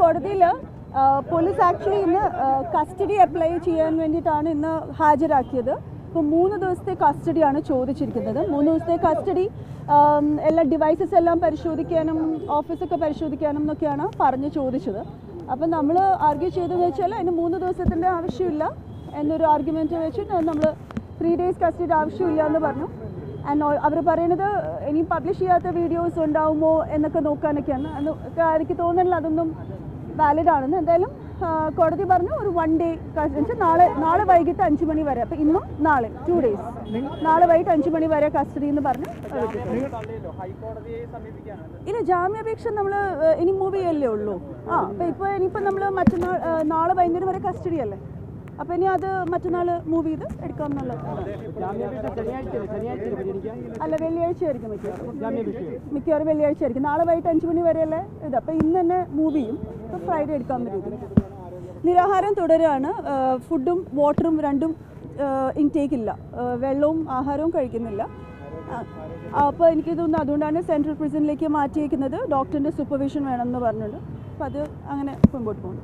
കോടതിയിൽ police actually ഇന്ന് custody apply ചെയ്യാൻ വേണ്ടിയിട്ടാണ് ഇന്ന് ഹാജരാക്കിയത്. ഇപ്പോൾ മൂന്ന് ദിവസത്തെ കസ്റ്റഡിയാണ് ചോദിച്ചിരിക്കുന്നത്. മൂന്ന് ദിവസത്തെ കസ്റ്റഡി എല്ലാ ഡിവൈസസ് എല്ലാം പരിശോധിക്കാനും ഓഫീസൊക്കെ പരിശോധിക്കാനും എന്നൊക്കെയാണ് പറഞ്ഞ് ചോദിച്ചത്. അപ്പം നമ്മൾ ആർഗ്യൂ ചെയ്തതെന്ന് വെച്ചാൽ അതിന് മൂന്ന് ദിവസത്തിന്റെ ആവശ്യമില്ല എന്നൊരു ആർഗ്യുമെന്റ് വെച്ചിട്ട് നമ്മൾ ത്രീ ഡേയ്സ് കസ്റ്റഡി ആവശ്യമില്ല എന്ന് പറഞ്ഞു. ആൻഡ് അവർ പറയുന്നത് ഇനി പബ്ലിഷ് ചെയ്യാത്ത വീഡിയോസ് ഉണ്ടാവുമോ? എന്നൊക്കെ നോക്കാനൊക്കെയാണ്. അന്ന് എനിക്ക് തോന്നുന്നില്ല അതൊന്നും വാലിഡ് ആണെന്ന്. എന്തായാലും കോടതി പറഞ്ഞു ഒരു വൺ ഡേ വെച്ചാൽ നാളെ നാളെ വൈകിട്ട് അഞ്ച് മണി വരെ. അപ്പം ഇന്നും നാളെ ടു ഡേയ്സ് നാളെ വൈകിട്ട് അഞ്ച് മണി വരെ കസ്റ്റഡി എന്ന് പറഞ്ഞു ഇല്ല ജാമ്യാപേക്ഷ നമ്മൾ ഇനി മൂവ് ചെയ്യല്ലേ ഉള്ളൂ. ആ അപ്പം ഇപ്പോൾ ഇനിയിപ്പോൾ നമ്മൾ മറ്റന്നാൾ നാളെ വൈകുന്നേരം വരെ കസ്റ്റഡി അല്ലേ? അപ്പോൾ ഇനി അത് മറ്റന്നാൾ മൂവ് ചെയ്ത് എടുക്കാം എന്നുള്ളത്. അല്ല വെള്ളിയാഴ്ച ആയിരിക്കും മിക്കവാറും. മിക്കവാറും വെള്ളിയാഴ്ച ആയിരിക്കും. നാളെ വൈകിട്ട് അഞ്ച് മണി വരെയല്ലേ ഇത്? അപ്പോൾ ഇന്ന് തന്നെ മൂവ് ചെയ്യും. ഫ്രൈഡേ എടുക്കാൻ പറ്റും നിരാഹാരം തുടരുകയാണ് ഫുഡും വാട്ടറും രണ്ടും ഇൻടേക്ക് ഇല്ല. വെള്ളവും ആഹാരവും കഴിക്കുന്നില്ല. അപ്പോൾ എനിക്ക് തോന്നുന്നു അതുകൊണ്ടാണ് സെൻട്രൽ പ്രിസണിലേക്ക് മാറ്റിയേക്കുന്നത്. ഡോക്ടറിന്റെ സൂപ്പർവിഷൻ വേണമെന്ന് പറഞ്ഞിട്ടുണ്ട് അപ്പോൾ അത് അങ്ങനെ മുമ്പോട്ട് പോകുന്നു.